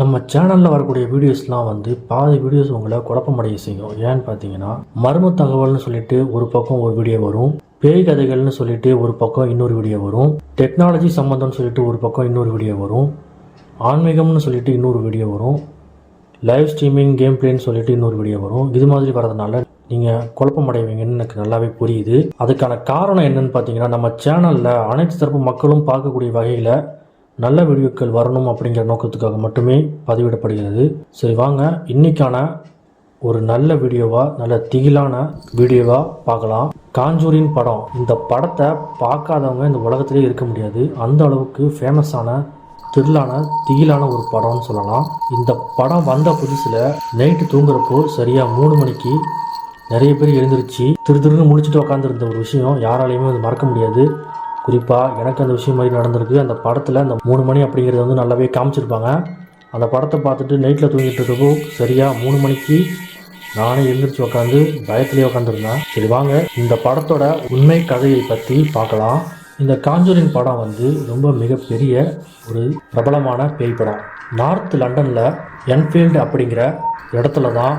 நம்ம சேனலில் வரக்கூடிய வீடியோஸ்லாம் வந்து பாதி வீடியோஸ் உங்களை குழப்பமடைய செய்யும். ஏன்னு பார்த்தீங்கன்னா மர்ம தகவல்னு சொல்லிட்டு ஒரு பக்கம் ஒரு வீடியோ வரும். பேய் கதைகள்னு சொல்லிட்டு ஒரு பக்கம் இன்னொரு வீடியோ வரும். டெக்னாலஜி சம்மந்தம்னு சொல்லிட்டு ஒரு பக்கம் இன்னொரு வீடியோ வரும். ஆன்மீகம்னு சொல்லிட்டு இன்னொரு வீடியோ வரும். லைவ் ஸ்ட்ரீமிங் கேம் பிளேன்னு சொல்லிட்டு இன்னொரு வீடியோ வரும். இது மாதிரி வரதுனால நீங்கள் குழப்பமடைவீங்கன்னு எனக்கு நல்லாவே புரியுது. அதுக்கான காரணம் என்னன்னு பார்த்தீங்கன்னா நம்ம சேனலில் அனைத்து தரப்பு மக்களும் பார்க்கக்கூடிய வகையில் நல்ல வீடியோக்கள் வரணும் அப்படிங்கிற நோக்கத்துக்காக மட்டுமே பதிவிடப்படுகிறது. சரி வாங்க. இன்னைக்கான ஒரு நல்ல வீடியோவா நல்ல திகிலான வீடியோவா பார்க்கலாம். காஞ்சூரின் படம். இந்த படத்தை பார்க்காதவங்க இந்த உலகத்திலே இருக்க முடியாது. அந்த அளவுக்கு ஃபேமஸான த்ரில்லான திகிலான ஒரு படம்னு சொல்லலாம். இந்த படம் வந்த புதுசில் நைட்டு தூங்குறப்போ சரியாக மூணு மணிக்கு நிறைய பேர் எழுந்திருச்சு திரு திருன்னு முடிச்சுட்டு உட்காந்துருந்த ஒரு விஷயம் யாராலையுமே அது மறக்க முடியாது. குறிப்பாக எனக்கு அந்த விஷயம் மாதிரி நடந்திருக்கு. அந்த படத்தில் அந்த மூணு மணி அப்படிங்கிறது வந்து நல்லாவே காமிச்சிருப்பாங்க. அந்த படத்தை பார்த்துட்டு நைட்டில் தூங்கிட்டு இருக்கப்போ சரியாக மூணு மணிக்கு நானே எழுந்திரிச்சு உட்காந்து பயத்திலே உட்காந்துருந்தேன் சரி வாங்க. இந்த படத்தோட உண்மை கதையை பற்றி பார்க்கலாம். இந்த காஞ்சூரின் படம் வந்து ரொம்ப மிகப்பெரிய ஒரு பிரபலமான பேய் படம். நார்த் லண்டனில் என்ஃபீல்டு அப்படிங்கிற இடத்துல தான்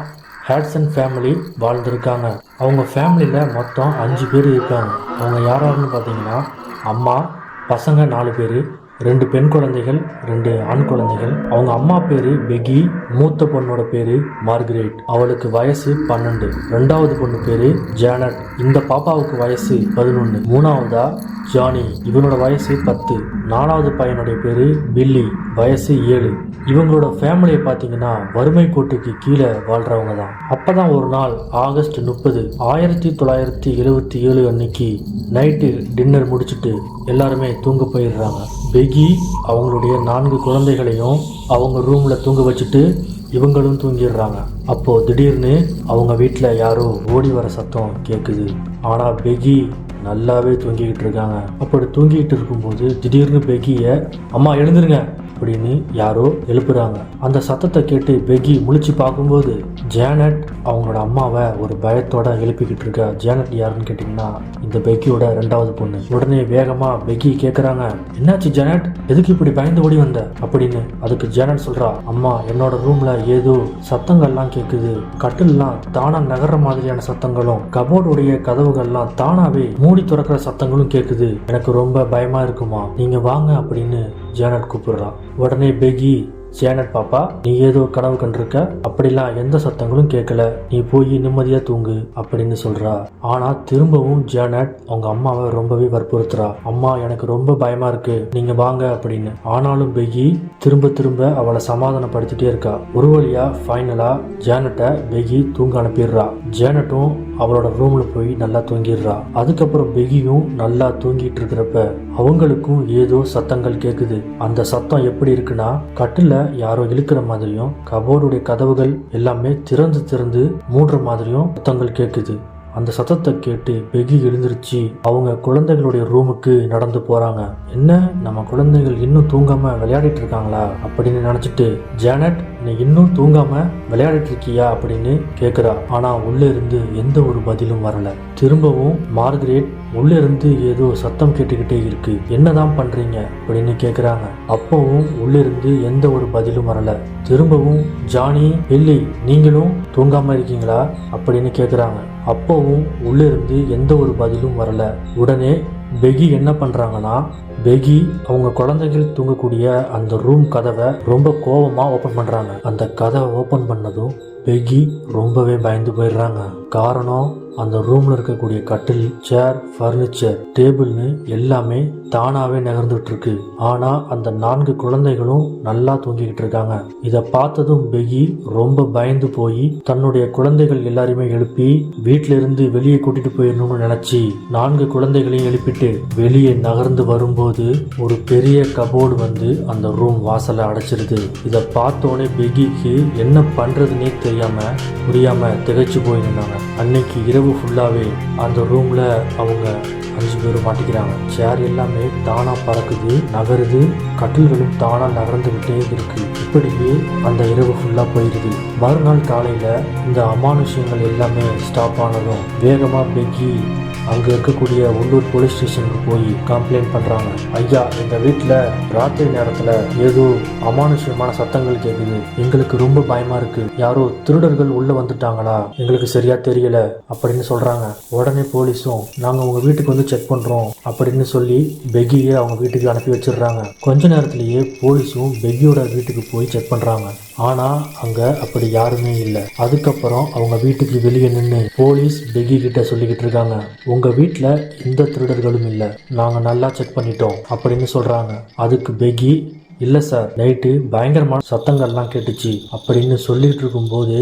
ஹேட்சன் ஃபேமிலி வாழ்ந்துருக்காங்க. அவங்க ஃபேமிலியில் மொத்தம் அஞ்சு பேர் இருக்காங்க. அவங்க யாராருன்னு பார்த்தீங்கன்னா அம்மா பசங்க நாலு பேர் ரெண்டு பெண் குழந்தைகள் ரெண்டு ஆண் குழந்தைகள். அவங்க அம்மா பேரு பெகி மூத்த பொண்ணோட பேரு மார்கரேட். அவளுக்கு வயசு பன்னெண்டு. ரெண்டாவது பொண்ணு பேரு ஜானட். இந்த பாப்பாவுக்கு வயசு பதினொன்று மூணாவதா ஜானி இவனோட வயசு பத்து. நாலாவது பையனுடைய பேர் பில்லி வயசு ஏழு. இவங்களோட ஃபேமிலியை பார்த்தீங்கன்னா வறுமை கோட்டுக்கு கீழே வாழ்கிறவங்க தான். அப்போ தான் ஒரு நாள் ஆகஸ்ட் முப்பது ஆயிரத்தி தொள்ளாயிரத்தி எழுபத்தி ஏழு அன்னைக்கு நைட்டு டின்னர் முடிச்சுட்டு எல்லாருமே தூங்க போயிடுறாங்க. பெகி அவங்களுடைய நான்கு குழந்தைகளையும் அவங்க ரூமில் தூங்க வச்சுட்டு இவங்களும் தூங்கிடுறாங்க. அப்போது திடீர்னு அவங்க வீட்டில் யாரோ ஓடி வர சத்தம் கேட்குது ஆனால் பெகி நல்லாவே தூங்கிக்கிட்டு இருக்காங்க அப்படி தூங்கிக்கிட்டு இருக்கும்போது திடீர்னு பெக்கிய அம்மா எழுந்துருங்க அப்படின்னு யாரோ எழுப்புறாங்க. அந்த சத்தத்தை கேட்டு பெக்கி முழிச்சு பார்க்கும்போது ஜேனட் அவங்களோட அம்மாவை ஒரு பயத்தோட எழுப்பிக்கிட்டு இருக்கா ஜேனட் யாருன்னு கேட்டிங்கன்னா இந்த பெக்கியோட ரெண்டாவது பொண்ணு. உடனே வேகமாக பெக்கி கேட்குறாங்க என்னாச்சு ஜேனட் எதுக்கு இப்படி பயந்து ஓடி வந்த? அப்படின்னு அதுக்கு ஜேனட் சொல்கிறா அம்மா என்னோட ரூமில் ஏதோ சத்தங்கள்லாம் கேட்குது கட்டில்லாம் தானாக நகர்ற மாதிரியான சத்தங்களும் கபோர்டுடைய கதவுகள்லாம் தானாகவே மூடி திறக்கிற சத்தங்களும் கேட்குது எனக்கு ரொம்ப பயமாக இருக்குமா? நீங்கள் வாங்க அப்படின்னு ஜேனட் கூப்பிடுறா. உடனே பெகி ஜேனட் பாப்பா நீ ஏதோ கனவு கண்டிருக்க? அப்படிலாம் எந்த சத்தங்களும் கேட்கல. நீ போய் நிம்மதியா தூங்கு அப்படின்னு சொல்றா. ஆனா திரும்பவும் ஜேனட் அவங்க அம்மாவை ரொம்பவே வற்புறுத்துறா. அம்மா எனக்கு ரொம்ப பயமா இருக்கு. நீங்க வாங்க அப்படின்னு. ஆனாலும் பெகி திரும்ப திரும்ப அவளை சமாதானப்படுத்திட்டே இருக்கா. ஒரு வழியா ஃபைனலா ஜேனட்டை பெகி தூங்க அனுப்பிடுறா. ஜேனட்டும் அவளோட ரூம்ல போய் நல்லா தூங்கிடுறா. அதுக்கப்புறம் பெகியும் நல்லா தூங்கிட்டு இருக்கிறப்ப அவங்களுக்கும் ஏதோ சத்தங்கள் கேட்குது அந்த சத்தம் எப்படி இருக்குன்னா கட்டில யாரோ இழுக்கிற மாதிரியும் கபோர்டுடைய கதவுகள் எல்லாமே திறந்து திறந்து மூடுற மாதிரியும் சத்தங்கள் கேட்குது அந்த சத்தத்தை கேட்டு பெகி எழுந்திருச்சு அவங்க குழந்தைகளுடைய ரூமுக்கு நடந்து போறாங்க. என்ன? நம்ம குழந்தைகள் இன்னும் தூங்காம விளையாடிட்டு இருக்காங்களா? அப்படின்னு நினைச்சிட்டு ஜானட் நீ இன்னும் தூங்காம விளையாடிட்டு இருக்கியா அப்படின்னு கேட்குறா ஆனா உள்ள இருந்து எந்த ஒரு பதிலும் வரல. திரும்பவும் மார்கரெட் உள்ள இருந்து ஏதோ சத்தம் கேட்டுக்கிட்டே இருக்கு. என்னதான் பண்றீங்க? அப்படின்னு கேக்குறாங்க. அப்பவும் உள்ள இருந்து எந்த ஒரு பதிலும் வரல. திரும்பவும் ஜானி பில்லி நீங்களும் தூங்காம இருக்கீங்களா? அப்படின்னு கேக்குறாங்க. அப்பவும் உள்ள இருந்து எந்த ஒரு பதிலும் வரல. உடனே பெகி என்ன பண்றாங்கன்னா பெகி அவங்க குழந்தைகள் தூங்கக்கூடிய அந்த ரூம் கதவை ரொம்ப கோவமா ஓபன் பண்றாங்க. அந்த கதவை ஓபன் பண்ணதும் பெகி ரொம்பவே பயந்து போயிடுறாங்க. காரணம் அந்த ரூமில் இருக்கக்கூடிய கட்டில் சேர் ஃபர்னிச்சர் டேபிள்னு எல்லாமே தானாகவே நகர்ந்துட்டு இருக்கு ஆனால் அந்த நான்கு குழந்தைகளும் நல்லா தூங்கிக்கிட்டு இருக்காங்க. இதை பார்த்ததும் பெகி ரொம்ப பயந்து போய் தன்னுடைய குழந்தைகள் எல்லாரையுமே எழுப்பி வீட்டிலிருந்து இருந்து வெளியே கூட்டிட்டு போயிடணும்னு நினச்சி நான்கு குழந்தைகளையும் எழுப்பிட்டு வெளியே நகர்ந்து வரும்போது ஒரு பெரிய கபோர்டு வந்து அந்த ரூம் வாசலை அடைச்சிருது. இதை பார்த்தோன்னே பெகிக்கு என்ன பண்ணுறதுனே தெரியாம புரியாமல் திகைச்சு போய் நின்னாங்க. அன்னைக்கு இரவு ஃபுல்லாகவே அந்த ரூமில் அவங்க அஞ்சு பேரும் மாட்டிக்கிறாங்க சேர் எல்லாமே தானா பறக்குது நகருது கட்டில்களும் தானா நகர்ந்து விட்டே இருக்கு. இப்படியே அந்த இரவு ஃபுல்லா போயிருது. மறுநாள் காலையில இந்த அமானுஷ்யங்கள் எல்லாமே ஸ்டாப் ஆனதும் வேகமா பெக்கி அங்க இருக்கக்கூடிய உள்ளூர் போலீஸ் ஸ்டேஷனுக்கு போய் கம்ப்ளைண்ட் பண்றாங்க. ஐயா எங்க வீட்டுல ராத்திரி நேரத்துல ஏதோ அமானுஷ்யமான சத்தங்கள் கேக்குது. எங்களுக்கு ரொம்ப பயமா இருக்கு. யாரோ திருடர்கள் உள்ள வந்துட்டாங்களா? எங்களுக்கு சரியா தெரியல அப்படின்னு சொல்றாங்க. உடனே போலீஸும் நாங்க உங்க வீட்டுக்கு வந்து செக் பண்ணுறோம் அப்படின்னு சொல்லி பெக்கியை அவங்க வீட்டுக்கு அனுப்பி வச்சிடுறாங்க. கொஞ்ச நேரத்திலேயே போலீஸும் பெக்கியோட வீட்டுக்கு போய் செக் பண்ணுறாங்க ஆனால் அங்கே அப்படி யாருமே இல்லை. அதுக்கப்புறம் அவங்க வீட்டுக்கு வெளியே நின்று போலீஸ் பெக்கி கிட்ட சொல்லிக்கிட்டு இருக்காங்க. உங்கள் வீட்டில் எந்த திருடர்களும் இல்லை. நாங்கள் நல்லா செக் பண்ணிட்டோம் அப்படின்னு சொல்கிறாங்க அதுக்கு பெக்கி இல்லை சார் நைட்டு பயங்கரமான சத்தங்கள்லாம் கேட்டுச்சு அப்படின்னு சொல்லிட்டு இருக்கும்போது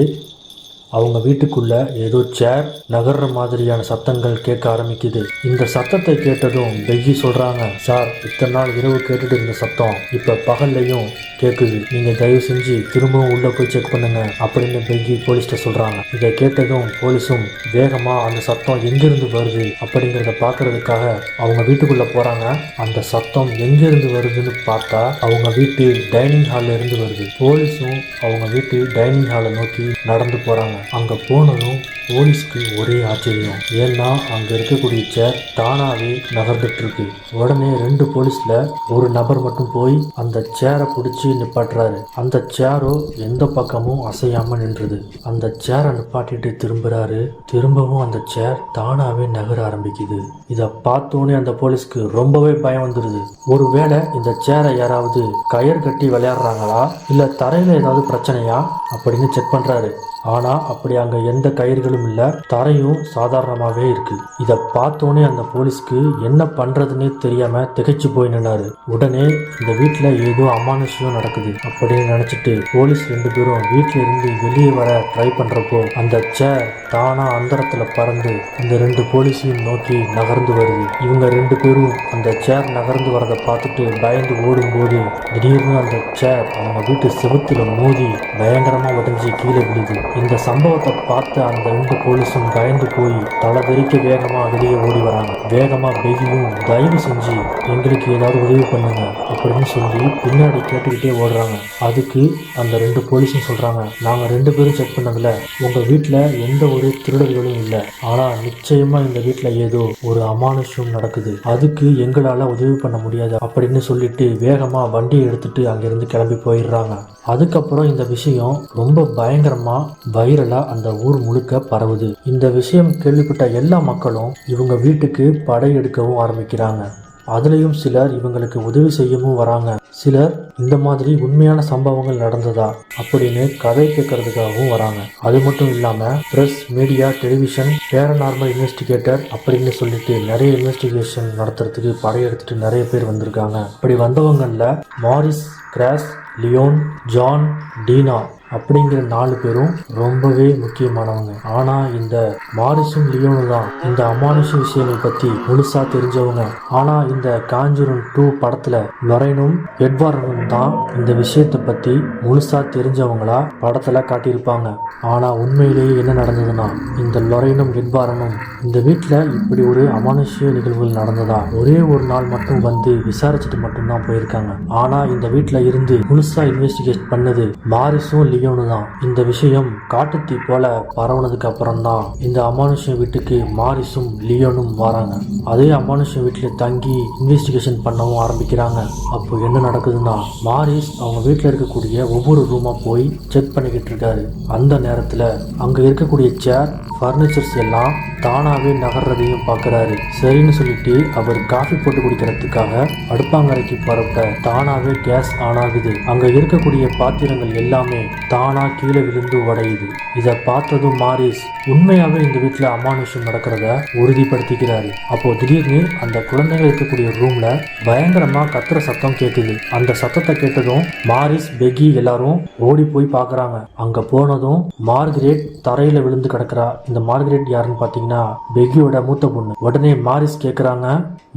அவங்க வீட்டுக்குள்ள ஏதோ சேர் நகர்ற மாதிரியான சத்தங்கள் கேட்க ஆரம்பிக்குது. இந்த சத்தத்தை கேட்டதும் பெய்யி சொல்றாங்க சார் இத்தனை நாள் இரவு கேட்டுட்டு இருந்த சத்தம் இப்ப பகல்லையும் கேட்குது நீங்க தயவு செஞ்சு திரும்பவும் உள்ள போய் செக் பண்ணுங்க அப்படின்னு பெய்யி போலீஸ்ட்ட சொல்றாங்க. இதை கேட்டதும் போலீஸும் வேகமா அந்த சத்தம் எங்கிருந்து வருது? அப்படிங்கிறத பாக்குறதுக்காக அவங்க வீட்டுக்குள்ள போறாங்க. அந்த சத்தம் எங்கிருந்து வருதுன்னு பார்த்தா அவங்க வீட்டு டைனிங் ஹால்ல இருந்து வருது. போலீஸும் அவங்க வீட்டு டைனிங் ஹாலை நோக்கி நடந்து போறாங்க. அங்க போனதும் போலீஸ்க்கு ஒரே ஆச்சரியம். ஏன்னா அங்க இருக்கக்கூடிய சேர் தானாவே நகர்ந்துட்டு இருக்கு உடனே ரெண்டு போலீஸ்ல ஒரு நபர் மட்டும் போய் அந்த சேரை பிடிச்சி நிப்பாட்டுறாரு. அந்த சேரோ எந்த பக்கமும் அசையாம நின்றுது. அந்த சேரை நிப்பாட்டிட்டு திரும்புறாரு. திரும்பவும் அந்த சேர் தானாவே நகர ஆரம்பிக்குது. இதை பார்த்தோன்னே அந்த போலீஸ்க்கு ரொம்பவே பயம் வந்துடுது ஒருவேளை இந்த சேரை யாராவது கயர் கட்டி விளையாடுறாங்களா? இல்ல தரையில ஏதாவது பிரச்சனையா? அப்படின்னு செக் பண்றாரு. ஆனா அப்படி அங்க எந்த கயிறுகளும் இல்ல. தரையும் சாதாரணமாவே இருக்கு. இத பார்த்தோன்னே அந்த போலீஸ்க்கு என்ன பண்றதுன்னே தெரியாம திகைச்சு போய் நின்னாரு. உடனே இந்த வீட்டுல ஏதோ அமானுஷ்யம் நடக்குது அப்படின்னு நினைச்சிட்டு போலீஸ் ரெண்டு பேரும் வீட்டில் இருந்து வெளியே வர ட்ரை பண்றப்போ அந்த சேர் தானாக அந்தரத்தில் பறந்து இந்த ரெண்டு போலீஸையும் நோக்கி நகர்ந்து வருது. இவங்க ரெண்டு பேரும் அந்த சேர் நகர்ந்து வரதை பார்த்துட்டு பயந்து ஓடும்போது திடீர்னு அந்த சேர் அவங்க வீட்டு செவுத்துல மோதி பயங்கரமாக உடஞ்சி கீழே விழுது. இந்த சம்பவத்தை பார்த்த அந்த ரெண்டு போலீஸும் பயந்து போய் தலை தெறிக்க வேகமாக வெளியே ஓடி வராங்க. வேகமாக பெய்யும் தயவு செஞ்சு எங்களுக்கு ஏதாவது உதவி பண்ணுங்க அப்படின்னு சொல்லி பின்னாடி கேட்டுக்கிட்டே ஓடுறாங்க. அதுக்கு அந்த ரெண்டு போலீஸும் சொல்கிறாங்க நாங்கள் ரெண்டு பேரும் செக் பண்ணதில் உங்கள் வீட்டில் எந்த ஒரு திருடர்களும் இல்லை. ஆனா நிச்சயமா இந்த வீட்டுல ஏதோ ஒரு அமானுஷ்யம் நடக்குது. அதுக்கு எங்களால உதவி பண்ண முடியாது அப்படின்னு சொல்லிட்டு வேகமா வண்டியை எடுத்துட்டு அங்கிருந்து கிளம்பி போயிடுறாங்க. அதுக்கப்புறம் இந்த விஷயம் ரொம்ப பயங்கரமா வைரலா அந்த ஊர் முழுக்க பரவுது. இந்த விஷயம் கேள்விப்பட்ட எல்லா மக்களும் இவங்க வீட்டுக்கு படையெடுக்கவும் ஆரம்பிக்கிறாங்க. அதுலேயும் சிலர் இவங்களுக்கு உதவி செய்யவும் வராங்க. சிலர் இந்த மாதிரி உண்மையான சம்பவங்கள் நடந்ததா? அப்படின்னு கதை கேட்கறதுக்காகவும் வராங்க. அது மட்டும் இல்லாமல் press media television paranormal investigator அப்படின்னு சொல்லிட்டு நிறைய இன்வெஸ்டிகேஷன் நடத்துறதுக்கு படையெடுத்துட்டு நிறைய பேர் வந்திருக்காங்க. அப்படி வந்தவங்களில் Maurice Grosse Leon John Tina அப்படிங்கிற நாலு பேரும் ரொம்பவே முக்கியமானவங்க. ஆனா இந்த மாரிசும் லியோனும் தான் இந்த அமானுஷ விஷயங்கள் பத்தி முழுசா தெரிஞ்சவங்க. ஆனா இந்த காஞ்சூரன் டூ படத்துல லொரைனும் எட்வார்டனும் தான் இந்த விஷயத்தை பத்தி முழுசா தெரிஞ்சவங்களா படத்துல காட்டியிருப்பாங்க. ஆனா உண்மையிலேயே என்ன நடந்ததுன்னா இந்த லொரைனும் எட்வாரனும் இந்த வீட்டில் இப்படி ஒரு அமானுஷ்ய நிகழ்வுகள் நடந்ததா? ஒரே ஒரு நாள் மட்டும் வந்து விசாரிச்சுட்டு மட்டும்தான் போயிருக்காங்க. ஆனா இந்த வீட்டில் இருந்து முழுசா இன்வெஸ்டிகேட் பண்ணது மாரிஸும் லியோனு தான் இந்த விஷயம் காட்டுத்தீ போல பரவுனதுக்கு அப்புறம் தான் இந்த அமானுஷன் வீட்டுக்கு மாரிஸும் லியோனும் வராங்க. அதே அமானுஷன் வீட்டில் தங்கி இன்வெஸ்டிகேஷன் பண்ணவும் ஆரம்பிக்கிறாங்க. அப்போ என்ன நடக்குதுன்னா மாரிஸ் அவங்க வீட்டில் இருக்கக்கூடிய ஒவ்வொரு ரூமாக போய் செக் பண்ணிக்கிட்டு இருக்காரு. அந்த நேரத்தில் அங்கே இருக்கக்கூடிய சேர் ஃபர்னிச்சர்ஸ் எல்லாம் தானாகவே நகர்றதையும் பார்க்குறாரு. சரின்னு சொல்லிட்டு அவர் காஃபி போட்டு குடிக்கிறதுக்காக அடுப்பாங்கரைக்கு பரப்ப தானாகவே கேஸ் ஆன் ஆகுது. அங்கே இருக்கக்கூடிய பாத்திரங்கள் எல்லாமே தானா கீழே விழுந்து உடையுது. இதை பார்த்ததும் மாரிஸ் உண்மையாகவே இந்த வீட்டில் அமானுஷம் நடக்கிறத உறுதிப்படுத்திக்கிறாரு. அப்போ திடீர்னு அந்த குழந்தைங்க இருக்கக்கூடிய ரூம்ல பயங்கரமா கத்துற சத்தம் கேட்குது அந்த சத்தத்தை கேட்டதும் மாரிஸ் பெகி எல்லாரும் ஓடி போய் பார்க்குறாங்க. அங்கே போனதும் மார்கரெட் தரையில் விழுந்து கிடக்குறா. இந்த மார்கரெட் யாருன்னு பார்த்தீங்கன்னா பாத்தீங்கன்னா பெக்கியோட மூத்த பொண்ணு. உடனே மாரிஸ் கேக்குறாங்க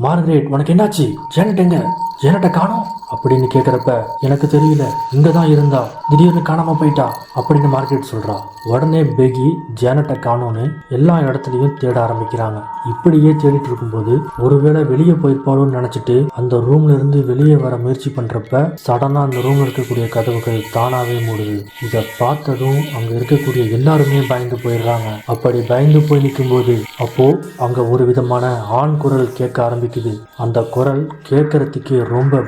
மார்கரெட் உனக்கு என்னாச்சு? ஜானட் எங்க? ஜேனட்டை காணும். அப்படின்னு கேட்குறப்ப எனக்கு தெரியல இங்கே தான் இருந்தா திடீர்னு காணாம போயிட்டா அப்படின்னு மார்க்கெட் சொல்றா. உடனே பெகி ஜேனட்டை காணோன்னு எல்லா இடத்துலையும் தேட ஆரம்பிக்கிறாங்க. இப்படியே தேடிட்டு இருக்கும்போது ஒருவேளை வெளியே போயிருப்பாளோன்னு நினச்சிட்டு அந்த ரூம்ல இருந்து வெளியே வர முயற்சி பண்றப்ப சடனாக அந்த ரூமில் இருக்கக்கூடிய கதவுகள் தானாகவே மூடுது. இதை பார்த்ததும் அங்கே இருக்கக்கூடிய எல்லாருமே பயந்து போயிடுறாங்க. அப்படி பயந்து போய் நிற்கும்போது அப்போது அங்கே ஒரு விதமான ஆண் குரல் கேட்க ஆரம்பிக்குது. அந்த குரல் கேட்கறதுக்கு ரொம்ப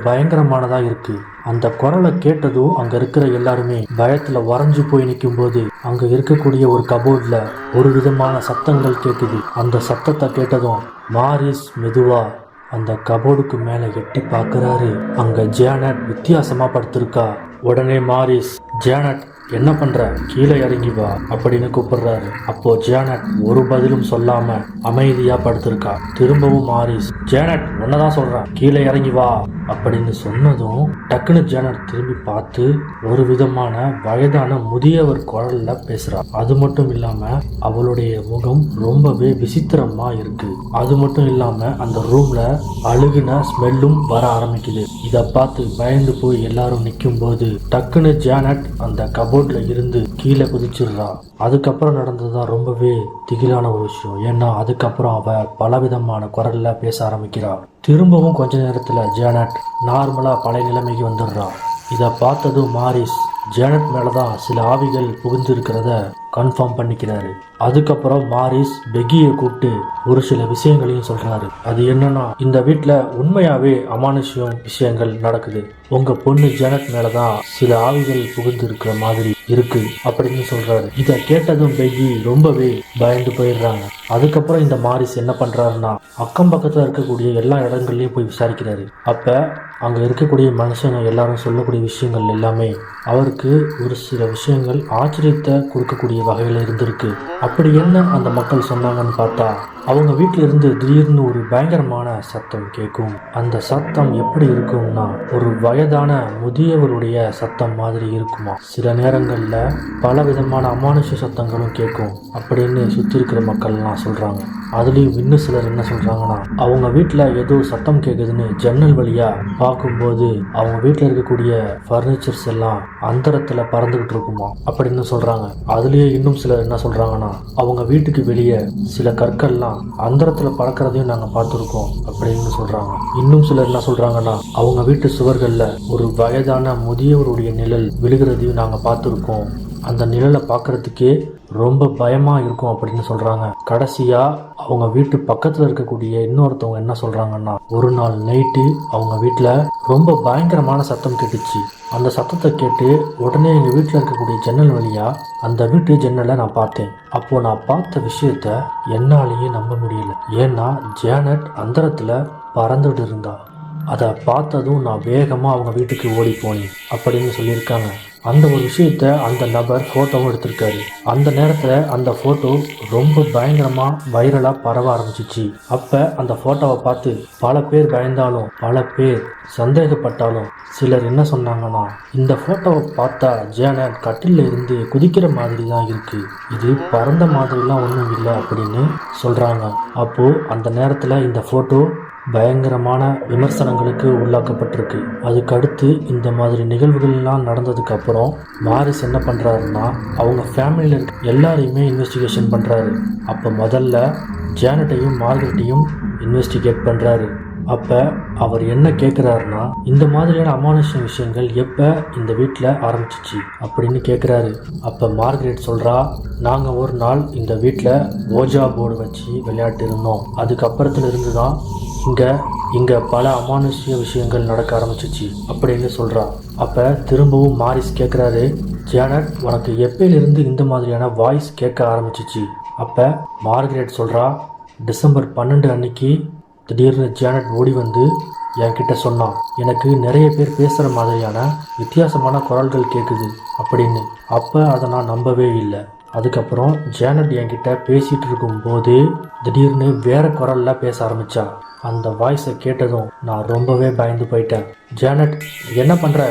பயங்கரமானதா இருக்கு. அந்த குரலை கேட்டதும் அங்க இருக்கிற எல்லாருமே பயத்துல வரைஞ்சு போய் நிற்கும்போது அங்க இருக்கக்கூடிய ஒரு கபோர்ட்ல ஒரு விதமான சத்தங்கள் கேட்குது அந்த சத்தத்தை கேட்டதும் மாரிஸ் மெதுவா அந்த கபோர்டுக்கு மேல எட்டி பாக்குறாரு. அங்க ஜேனட் வித்தியாசமா படுத்திருக்கா. உடனே மாரிஸ் ஜேனட் என்ன பண்ற? கீழே இறங்கி வா அப்படின்னு கூப்பிடுறாரு. அப்போ ஜேனட் ஒரு பதிலும் சொல்லாம அமைதியா படுத்திருக்கா திரும்பவும் மாரிஸ் ஜேனட் உன்னதான் சொல்றேன். கீழே இறங்கி வா. அப்படின்னு சொன்னதும் டக்குன்னு ஜேனட் திரும்பி பார்த்து ஒரு விதமான வயதான முதியவர் குரல்ல பேசுறா. அது மட்டும் இல்லாம அவளுடைய முகம் ரொம்பவே விசித்திரமா இருக்கு. அது மட்டும் இல்லாம அந்த ரூம்ல அழுகுன ஸ்மெல்லும் வர ஆரம்பிக்குது. இத பார்த்து பயந்து போய் எல்லாரும் நிற்கும் போது டக்குன்னு ஜேனட் அந்த கபோர்ட்ல இருந்து கீழே குதிச்சிடுறா. அதுக்கப்புறம் நடந்ததுதான் ரொம்பவே திகிலான ஒரு விஷயம். ஏன்னா அதுக்கப்புறம் அவள் பலவிதமான குரலில் பேச ஆரம்பிக்கிறாள் திரும்பவும் கொஞ்ச நேரத்தில் ஜேனட் நார்மலா பழைய நிலைமைக்கு வந்துடுறான் இதை பார்த்ததும் மாரிஸ் ஜேனட் மேலே தான் சில ஆவிகள் புகுந்திருக்கிறத கன்ஃபார்ம் பண்ணிக்கிறாரு. அதுக்கப்புறம் மாரிஸ் பெக்கியை கூப்பிட்டு ஒரு சில விஷயங்களையும் சொல்றாரு. அது என்னன்னா இந்த வீட்டில் உண்மையாவே அமானுஷ்யம் விஷயங்கள் நடக்குது. உங்க பொண்ணு ஜனக் மேலதான் சில ஆவிகள் புகுந்து இருக்கிற மாதிரி இருக்கு அப்படின்னு சொல்றாரு. இதை கேட்டதும் பெக்கி ரொம்பவே பயந்து போயிடுறாங்க. அதுக்கப்புறம் இந்த மாரிஸ் என்ன பண்றாருன்னா அக்கம் பக்கத்துல இருக்கக்கூடிய எல்லா இடங்கள்லயும் போய் விசாரிக்கிறாரு. அப்ப அங்க இருக்கக்கூடிய மனுஷங்க எல்லாரும் சொல்லக்கூடிய விஷயங்கள் எல்லாமே அவருக்கு ஒரு சில விஷயங்கள் ஆச்சரியத்தை கொடுக்கக்கூடிய வகையில் இருந்திருக்கு. அப்படி என்ன அந்த மக்கள் சொன்னாங்கன்னு பார்த்தா அவங்க வீட்டிலிருந்து திடீர்னு ஒரு பயங்கரமான சத்தம் கேட்கும். அந்த சத்தம் எப்படி இருக்கும்னா ஒரு வயதான முதியவருடைய சத்தம் மாதிரி இருக்குமா. சில நேரங்களில் பல விதமான அமானுஷ சத்தங்களும் கேட்கும். அப்படின்னு சுற்றி இருக்கிற மக்கள்லாம் சொல்கிறாங்க அதுலேயும் இன்னும் சிலர் என்ன சொல்கிறாங்கன்னா அவங்க வீட்டில் ஏதோ சத்தம் கேட்குதுன்னு ஜன்னல் வழியாக பார்க்கும்போது அவங்க வீட்டில் இருக்கக்கூடிய ஃபர்னிச்சர்ஸ் எல்லாம் அந்தரத்தில் பறந்துக்கிட்டு இருக்குமா அப்படின்னு சொல்கிறாங்க அதுலேயே இன்னும் சிலர் என்ன சொல்கிறாங்கன்னா அவங்க வீட்டுக்கு வெளியே சில கற்கள்லாம் அந்தரத்துல பறக்கிறதையும் நாங்க பார்த்துருக்கோம் அப்படின்னு சொல்றாங்க. இன்னும் சிலர் என்ன சொல்றாங்கன்னா அவங்க வீட்டு சுவர்கள்ல ஒரு வயதான முதியவருடைய நிழல் விழுகிறதையும் நாங்க பார்த்துருக்கோம். அந்த நிழலை பார்க்கறதுக்கே ரொம்ப பயமாக இருக்கும் அப்படின்னு சொல்கிறாங்க கடைசியாக அவங்க வீட்டு பக்கத்தில் இருக்கக்கூடிய இன்னொருத்தவங்க என்ன சொல்கிறாங்கன்னா ஒரு நாள் நைட்டு அவங்க வீட்டில் ரொம்ப பயங்கரமான சத்தம் கேட்டுச்சு. அந்த சத்தத்தை கேட்டு உடனே எங்கள் வீட்டில் இருக்கக்கூடிய ஜன்னல் வழியாக அந்த வீட்டு ஜன்னலை நான் பார்த்தேன். அப்போது நான் பார்த்த விஷயத்த என்னாலேயே நம்ப முடியல. ஏன்னா ஜேனட் அந்தரத்தில் பறந்துட்டு இருந்தா. அதை பார்த்ததும் நான் வேகமாக அவங்க வீட்டுக்கு ஓடி போனேன் அப்படின்னு சொல்லியிருக்காங்க. அந்த ஒரு விஷயத்த அந்த நபர் ஃபோட்டோவும் எடுத்திருக்காரு. அந்த நேரத்தில் அந்த ஃபோட்டோ ரொம்ப பயங்கரமாக வைரலாக பரவ ஆரம்பிச்சிச்சு. அப்போ அந்த ஃபோட்டோவை பார்த்து பல பேர் பயந்தாலும் பல பேர் சந்தேகப்பட்டாலும் சிலர் என்ன சொன்னாங்கன்னா இந்த ஃபோட்டோவை பார்த்தா ஜேனட் கட்டிலில் இருந்து குதிக்கிற மாதிரி தான் இருக்கு. இது பறந்த மாதிரிலாம் ஒன்றும் இல்லை அப்படின்னு சொல்கிறாங்க அப்போது அந்த நேரத்தில் இந்த ஃபோட்டோ பயங்கரமான விமர்சனங்களுக்கு உள்ளாக்கப்பட்டிருக்கு. அதுக்கடுத்து இந்த மாதிரி நிகழ்வுகள்லாம் நடந்ததுக்கு அப்புறம் வாரிஸ் என்ன பண்ணுறாருன்னா அவங்க ஃபேமிலியில் இருக்க எல்லாரையுமே இன்வெஸ்டிகேஷன் பண்ணுறாரு அப்போ முதல்ல ஜானட்டையும் மார்கரெட்டையும் இன்வெஸ்டிகேட் பண்ணுறாரு அப்போ அவர் என்ன கேட்குறாருன்னா இந்த மாதிரியான அமானுஷ விஷயங்கள் எப்போ இந்த வீட்டில் ஆரம்பிச்சிச்சு அப்படின்னு கேட்குறாரு அப்போ மார்கரெட் சொல்கிறா நாங்கள் ஒரு நாள் இந்த வீட்டில் ஓஜா போர்டு வச்சு விளையாட்டு இருந்தோம். அதுக்கப்புறத்துல இருந்து தான் இங்கே இங்கே பல அமானுஷ்ய விஷயங்கள் நடக்க ஆரம்பிச்சிச்சு அப்படின்னு சொல்கிறா அப்போ திரும்பவும் மாரிஸ் கேட்குறாரு ஜேனட் உனக்கு எப்பயிலிருந்து இந்த மாதிரியான வாய்ஸ் கேட்க ஆரம்பிச்சிச்சு? அப்போ மார்கரெட் சொல்கிறா டிசம்பர் பன்னெண்டு அன்னைக்கு திடீர்னு ஜேனட் ஓடி வந்து என்கிட்ட சொன்னான் எனக்கு நிறைய பேர் பேசுகிற மாதிரியான வித்தியாசமான குரல்கள் கேட்குது அப்படின்னு. அப்போ அதை நான் நம்பவே இல்லை. அதுக்கப்புறம் ஜேனட் என்கிட்ட பேசிகிட்டு இருக்கும்போது திடீர்னு வேற குரலில் பேச ஆரம்பித்தா அந்த வாய்ஸை கேட்டதும் நான் ரொம்பவே பயந்து போயிட்டேன். ஜேனட் என்ன பண்ணுற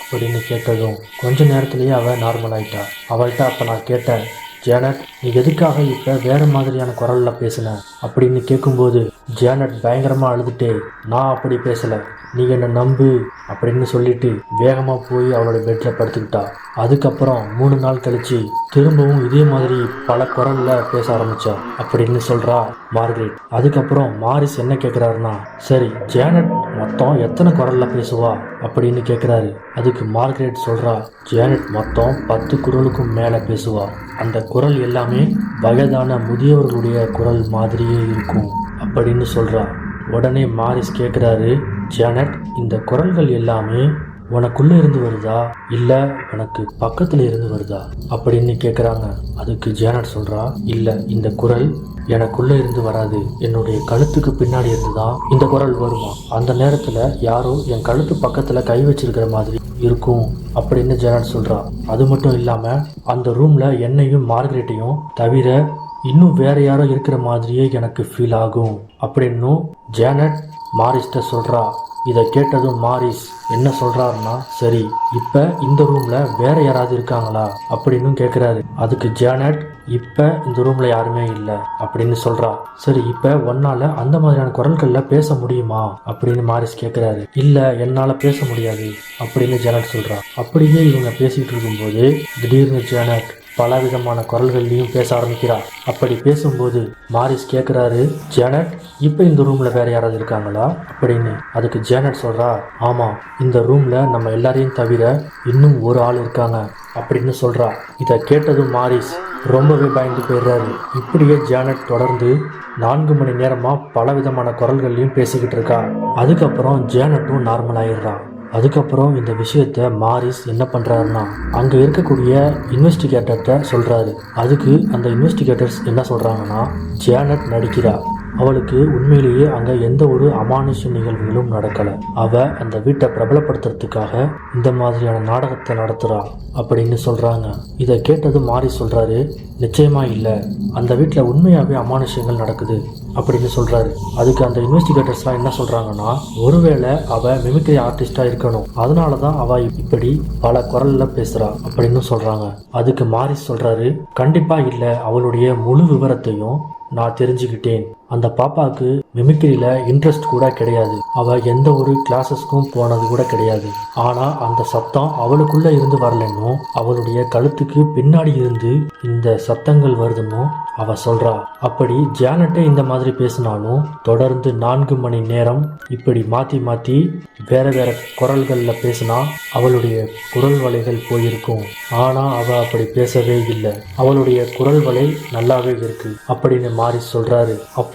அப்படின்னு கேட்டதும் கொஞ்ச நேரத்துலேயே அவள் நார்மல் ஆயிட்டா. அவள்கிட்ட அப்போ நான் கேட்டேன் ஜேனட் நீ எதுக்காக இப்ப வேற மாதிரியான குரல்ல பேசின? அப்படின்னு கேட்கும்போது ஜேனட் பயங்கரமா அழுதுட்டே நான் அப்படி பேசல. நீ என்னை நம்பு அப்படின்னு சொல்லிட்டு வேகமா போய் அவளோட பெட்ல படுத்துக்கிட்டா. அதுக்கப்புறம் மூணு நாள் கழிச்சு திரும்பவும் இதே மாதிரி பல குரல்ல பேச ஆரம்பிச்சா. அப்படின்னு சொல்றா மார்கரெட். அதுக்கப்புறம் மாரிஸ் என்ன கேட்குறாருன்னா சரி ஜேனட் மொத்தம் எத்தனை குரல்ல பேசுவா? அப்படின்னு கேட்குறாரு அதுக்கு மார்கரெட் சொல்றா ஜேனட் மொத்தம் பத்து குரலுக்கும் மேலே பேசுவா. அந்த குரல் எல்லாமே வயதான முதியவர்களுடைய குரல் மாதிரியே இருக்கும் அப்படின்னு சொல்றா. உடனே மாரிஸ் கேட்குறாரு ஜேனட் இந்த குரல்கள் எல்லாமே உனக்குள்ளே இருந்து வருதா? இல்லை உனக்கு பக்கத்தில் இருந்து வருதா? அப்படின்னு கேட்குறாங்க அதுக்கு ஜேனட் சொல்கிறா இல்லை இந்த குரல் எனக்குள்ளே இருந்து வராது. என்னுடைய கழுத்துக்கு பின்னாடி இருந்து தான் இந்த குரல் வருமா? அந்த நேரத்தில் யாரோ என் கழுத்து பக்கத்தில் கை வச்சிருக்கிற மாதிரி இருக்கும் அப்படின்னு ஜேனட் சொல்கிறா அது மட்டும் இல்லாமல் அந்த ரூமில் என்னையும் மார்கரெட்டையும் தவிர இன்னும் வேற யாரோ இருக்கிற மாதிரியே எனக்கு ஃபீல் ஆகும் அப்படின்னும் ஜேனட் மாரிஸ்ட சொல்கிறா இதை கேட்டதும் மாரிஸ் என்ன சொல்றாருன்னா சரி இப்ப இந்த ரூம்ல வேற யாராவது இருக்காங்களா? அப்படின்னு கேட்குறாரு அதுக்கு ஜேனட் இப்ப இந்த ரூம்ல யாருமே இல்லை அப்படின்னு சொல்றா. சரி இப்ப ஒன்னால அந்த மாதிரியான குரல்கள்ல பேச முடியுமா? அப்படின்னு மாரிஸ் கேட்குறாரு இல்ல என்னால பேச முடியாது அப்படின்னு ஜேனட் சொல்றா. அப்படியே இவங்க பேசிட்டு இருக்கும்போது திடீர்னு ஜேனட் பலவிதமான குரல்கள்லையும் பேச ஆரம்பிக்கிறார். அப்படி பேசும்போது மாரிஸ் கேட்குறாரு ஜேனட் இப்போ இந்த ரூமில் வேற யாராவது இருக்காங்களா? அப்படின்னு. அதுக்கு ஜேனட் சொல்கிறா ஆமாம் இந்த ரூமில் நம்ம எல்லாரையும் தவிர இன்னும் ஒரு ஆள் இருக்காங்க அப்படின்னு சொல்கிறா இதை கேட்டதும் மாரிஸ் ரொம்பவே பயந்து போயிடுறாரு. இப்படியே ஜேனட் தொடர்ந்து நான்கு மணி நேரமாக பலவிதமான குரல்கள்லையும் பேசிக்கிட்டு இருக்கா. அதுக்கப்புறம் ஜேனட்டும் நார்மல் ஆயிடுறான் அதுக்கப்புறம் இந்த விஷயத்த மாரிஸ் என்ன பண்ணுறாருன்னா அங்கே இருக்கக்கூடிய இன்வெஸ்டிகேட்டர்கிட்ட சொல்கிறாரு அதுக்கு அந்த இன்வெஸ்டிகேட்டர்ஸ் என்ன சொல்கிறாங்கன்னா ஜேனட் நடிக்கிறா. அவளுக்கு உண்மையிலேயே அங்கே எந்த ஒரு அமானுஷ்ய நிகழ்வுகளும் நடக்கலை. அவள் அந்த வீட்டை பிரபலப்படுத்துறதுக்காக இந்த மாதிரியான நாடகத்தை நடத்துகிறான் அப்படின்னு சொல்கிறாங்க இதை கேட்டது மாறி சொல்கிறாரு நிச்சயமாக இல்லை. அந்த வீட்டில் உண்மையாகவே அமானுஷங்கள் நடக்குது. அப்படின்னு சொல்கிறாரு அதுக்கு அந்த இன்வெஸ்டிகேட்டர்ஸ்லாம் என்ன சொல்கிறாங்கன்னா ஒருவேளை அவள் மிமிக்ரி ஆர்டிஸ்டாக இருக்கணும். அதனால தான் அவள் இப்படி பல குரலில் பேசுகிறா அப்படின்னு சொல்கிறாங்க அதுக்கு மாரிஸ் சொல்கிறாரு கண்டிப்பாக இல்லை. அவளுடைய முழு விவரத்தையும் நான் தெரிஞ்சுக்கிட்டேன். அந்த பாப்பாவுக்கு மிமிக்ரியில் இன்ட்ரெஸ்ட் கூட கிடையாது. அவள் எந்த ஒரு கிளாஸஸ்க்கும் போனது கூட கிடையாது. ஆனால் அந்த சத்தம் அவளுக்குள்ளே இருந்து வரலன்னும் அவளுடைய கழுத்துக்கு பின்னாடி இருந்து இந்த சத்தங்கள் வருதுன்னும் அவ சொல்றா அப்படி ஜானட்டே இந்த மாதிரி பேசினாலும் தொடர்ந்து நான்கு மணி நேரம் இப்படி மாத்தி மாத்தி வேற வேற குரல்கள்ல பேசினா அவளுடைய குரல் வலைகள் போயிருக்கும். ஆனா அவ அப்படி பேசவே இல்லை. அவளுடைய குரல் வலை நல்லாவே இருக்கு. அப்படின்னு மாறி சொல்றாரு.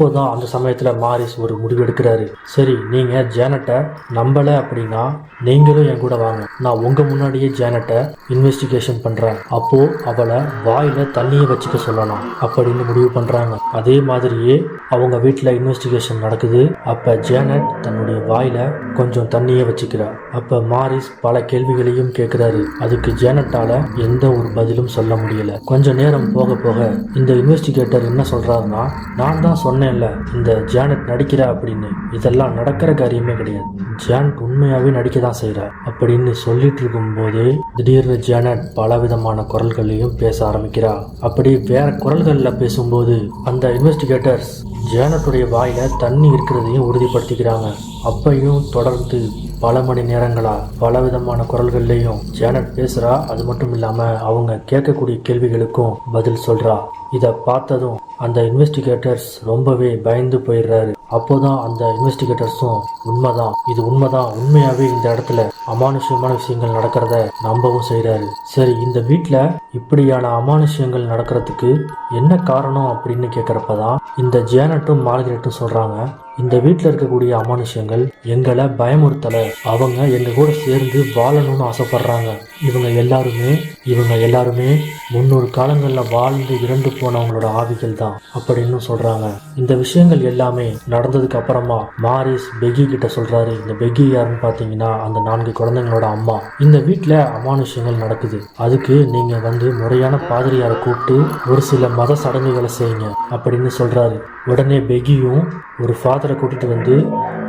அப்போதான் அந்த சமயத்தில் மாரிஸ் ஒரு முடிவு எடுக்கிறாரு. சரி நீங்கள் ஜேனட்டை நம்பலை அப்படின்னா நீங்களும் என் கூட வாங்க. நான் உங்க முன்னாடியே ஜேனட்டை இன்வெஸ்டிகேஷன் பண்றேன். அப்போ அவளை வாயில தண்ணியை வச்சுக்க சொல்லலாம் அப்படின்னு முடிவு பண்றாங்க. அதே மாதிரியே அவங்க வீட்டில் இன்வெஸ்டிகேஷன் நடக்குது. அப்ப ஜேனட் தன்னுடைய வாயில கொஞ்சம் தண்ணியை வச்சுக்கிறார் அப்ப மாரிஸ் பல கேள்விகளையும் கேட்கிறாரு அதுக்கு ஜேனட்டால எந்த ஒரு பதிலும் சொல்ல முடியல. கொஞ்ச நேரம் போக போக இந்த இன்வெஸ்டிகேட்டர் என்ன சொல்றாருன்னா நான் தான் சொன்னேன்ல இந்த ஜேனட் நடிக்கிறா அப்படின்னு. இதெல்லாம் நடக்கிற காரியமே கிடையாது. ஜேனட் உண்மையாவே நடிக்க தான் செய்றா? அப்படின்னு சொல்லிட்டு இருக்கும்போது திடீர்னு ஜானட் பலவிதமான குரல்களையும் பேச ஆரம்பிக்கிறா. அப்படி வேற குரல்கள்ல பேசும்போது அந்த இன்வெஸ்டிகேட்டர்ஸ் ஜேனட்டுடைய வாயில தண்ணி இருக்கிறதையும் உறுதிப்படுத்திக்கிறாங்க. அப்பையும் தொடர்ந்து பல மணி நேரங்களா பல விதமான குரல்கள்லையும் ஜேனட் பேசுறா. அது மட்டும் இல்லாம அவங்க கேட்கக்கூடிய கேள்விகளுக்கும் பதில் சொல்றா. இதை பார்த்ததும் அந்த இன்வெஸ்டிகேட்டர்ஸ் ரொம்பவே பயந்து போயிடுறாரு. அப்போதான் அந்த இன்வெஸ்டிகேட்டர்ஸும் உண்மைதான். இது உண்மைதான். உண்மையாகவே இந்த இடத்துல அமானுஷ்யமான விஷயங்கள் நடக்கிறத நம்பவும் செய்கிறாரு சரி இந்த வீட்டில் இப்படியான அமானுஷ்யங்கள் நடக்கிறதுக்கு என்ன காரணம் அப்படின்னு கேட்குறப்ப தான் இந்த ஜேனட்டும் மார்கரெட்டும் சொல்கிறாங்க இந்த வீட்டில் இருக்கக்கூடிய அமானுஷ்யங்கள் எங்களை பயமுறுத்தலை. அவங்க எங்கள் கூட சேர்ந்து வாழணும்னு ஆசைப்படுறாங்க. இவங்க எல்லாருமே இவங்க எல்லாருமே முன்னூறு காலங்களில் வாழ்ந்து இறந்து போனவங்களோட ஆவிகள் தான் அப்படின்னு சொல்கிறாங்க இந்த விஷயங்கள் எல்லாமே நடந்ததுக்கு அப்புறமா மாரிஸ் பெகி கிட்ட சொல்கிறாரு இந்த பெகி யாருன்னு பார்த்தீங்கன்னா அந்த நான்கு குழந்தைங்களோட அம்மா. இந்த வீட்டில் அமானுஷ்யங்கள் நடக்குது. அதுக்கு நீங்கள் வந்து முறையான பாதிரியாரை கூப்பிட்டு ஒரு சில மத சடங்குகளை செய்யுங்க அப்படின்னு சொல்கிறாரு உடனே பெகியும் ஒரு ஃபாதரை கூட்டிட்டு வந்து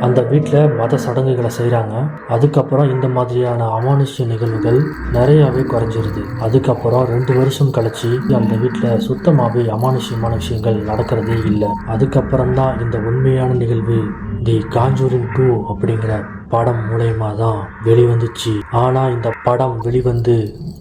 அந்த வீட்டில் மத சடங்குகளை செய்கிறாங்க அதுக்கப்புறம் இந்த மாதிரியான அமானுஷ்ய நிகழ்வுகள் நிறையாவே குறைஞ்சிருது. அதுக்கப்புறம் ரெண்டு வருஷம் கழிச்சு அந்த வீட்டில் சுத்தமாகவே அமானுஷ்யமான விஷயங்கள் நடக்கிறதே இல்லை. அதுக்கப்புறம் தான் இந்த உண்மையான நிகழ்வு தி காஞ்சூரின் டூ அப்படிங்கிற படம் மூலயமா தான் வெளிவந்துச்சு. ஆனால் இந்த படம் வெளிவந்து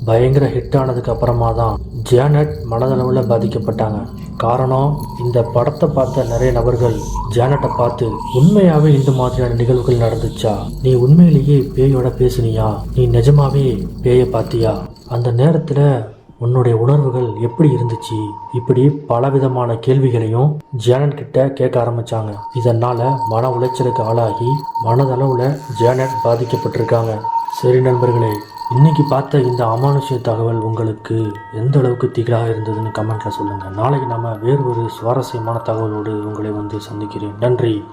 பயங்கர ஹிட் ஆனதுக்கு அப்புறமா தான் ஜேனட் மனதளவில் பாதிக்கப்பட்டாங்க. காரணம் இந்த படத்தை பார்த்த நிறைய நபர்கள் ஜேனட்டை பார்த்து உண்மையாகவே இந்த மாதிரியான நிகழ்வுகள் நடந்துச்சா? நீ உண்மையிலேயே பேயோட பேசுனியா? நீ நிஜமாவே பேயை பார்த்தியா? அந்த நேரத்தில் உன்னுடைய உணர்வுகள் எப்படி இருந்துச்சு? இப்படி பலவிதமான கேள்விகளையும் ஜேனட் கிட்ட கேட்க ஆரம்பிச்சாங்க. இதனால மன உளைச்சலுக்கு ஆளாகி மனதளவில் ஜேனட் பாதிக்கப்பட்டிருக்காங்க. சரி நண்பர்களே இன்றைக்கி பார்த்த இந்த அமானுஷ்ய தகவல் உங்களுக்கு எந்த அளவுக்கு திகழாக இருந்ததுன்னு கமெண்ட்டில் சொல்லுங்கள் நாளைக்கு நம்ம வேறு ஒரு சுவாரஸ்யமான தகவலோடு உங்களை வந்து சந்திக்கிறேன். நன்றி.